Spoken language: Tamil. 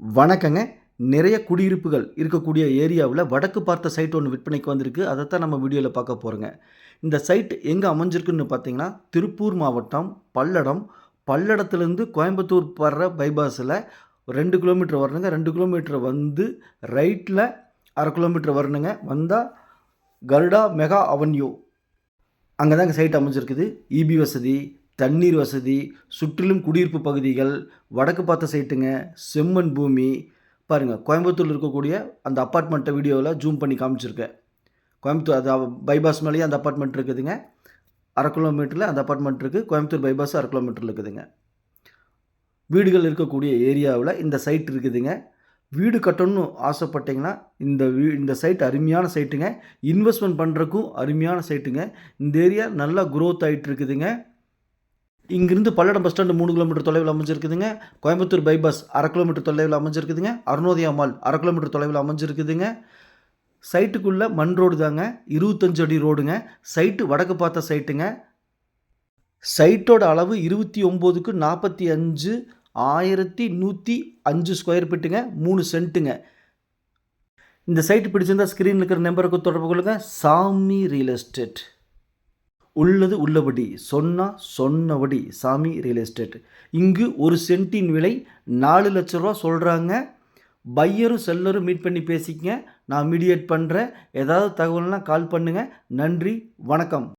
வணக்கங்க. நிறைய குடியிருப்புகள் இருக்கக்கூடிய ஏரியாவில் வடக்கு பார்த்த சைட் ஒன்று விற்பனைக்கு வந்திருக்கு. அதை தான் நம்ம வீடியோவில் பார்க்க போகிறோங்க இந்த சைட் எங்கே அமைஞ்சிருக்குன்னு பார்த்தீங்கன்னா திருப்பூர் மாவட்டம் பல்லடம். பல்லடத்துலேருந்து கோயம்புத்தூர் வர்ற பைபாஸில் ரெண்டு கிலோமீட்டர் வரணுங்க. ரெண்டு கிலோமீட்டர் வந்து ரைட்டில் அரை கிலோமீட்டர் வரணுங்க. வந்தால் கருடா மெகா அவென்யூ. அங்கே தாங்க சைட் அமைஞ்சிருக்குது இபி வசதி தண்ணீர் வசதி சுற்றிலும் குடியிருப்பு பகுதிகள் வடக்கு பார்த்த சைட்டுங்க செம்மண் பூமி. பாருங்கள் கோயம்புத்தூரில் இருக்கக்கூடிய அந்த அப்பார்ட்மெண்ட்டை வீடியோவில் ஜூம் பண்ணி காமிச்சிருக்கேன். கோயம்புத்தூர் அது பைபாஸ் மேலேயே அந்த அப்பார்ட்மெண்ட் இருக்குதுங்க. அரை கிலோமீட்டரில் அந்த அப்பார்ட்மெண்ட் இருக்குது கோயம்புத்தூர் பைபாஸ் அரை கிலோமீட்டரில் இருக்குதுங்க. வீடுகள் இருக்கக்கூடிய ஏரியாவில் இந்த சைட் இருக்குதுங்க. வீடு கட்டணும்னு ஆசைப்பட்டீங்கன்னா இந்த வீ இந்த சைட் அருமையான சைட்டுங்க இன்வெஸ்ட்மெண்ட் பண்ணுறக்கும் அருமையான சைட்டுங்க இந்த ஏரியா நல்லா க்ரோத் ஆகிட்டு இருக்குதுங்க. இங்கிருந்து பல்லடம் பஸ் ஸ்டாண்டு மூணு கிலோமீட்டர் தொலைவில் அமைஞ்சிருக்குதுங்க. கோயம்புத்தூர் பைபாஸ் அரை கிலோமீட்டர் தொலைவில் அமைஞ்சிருக்குதுங்க. அருணோதயா மால் அரை கிலோமீட்டர் தொலைவில் அமைஞ்சிருக்குதுங்க. சைட்டுக்குள்ளே மண் ரோடு தாங்க. இருபத்தஞ்சு அடி ரோடுங்க. சைட்டு வடக்கு பார்த்த சைட்டுங்க. சைட்டோட அளவு இருபத்தி ஒம்போதுக்கு நாற்பத்தி அஞ்சு ஆயிரத்தி நூற்றி அஞ்சு ஸ்கொயர் ஃபீட்டுங்க. மூணு சென்ட்டுங்க. இந்த சைட்டு பிடிச்சிருந்தா ஸ்க்ரீனில் இருக்கிற நம்பருக்கு தொடர்பு கொள்ளுங்கள் சாமி ரியல் எஸ்டேட். உள்ளது உள்ளபடி சொன்னால் சொன்னபடி. சாமி ரியல் எஸ்டேட் இங்கு ஒரு சென்ட்டின் விலை நாலு லட்ச ரூபா சொல்கிறாங்க பையரும் செல்லரும் மீட் பண்ணி பேசிக்கங்க. நான் மீடியேட் பண்ணுறேன் ஏதாவது தகவல்னால் கால் பண்ணுங்கள் நன்றி வணக்கம்.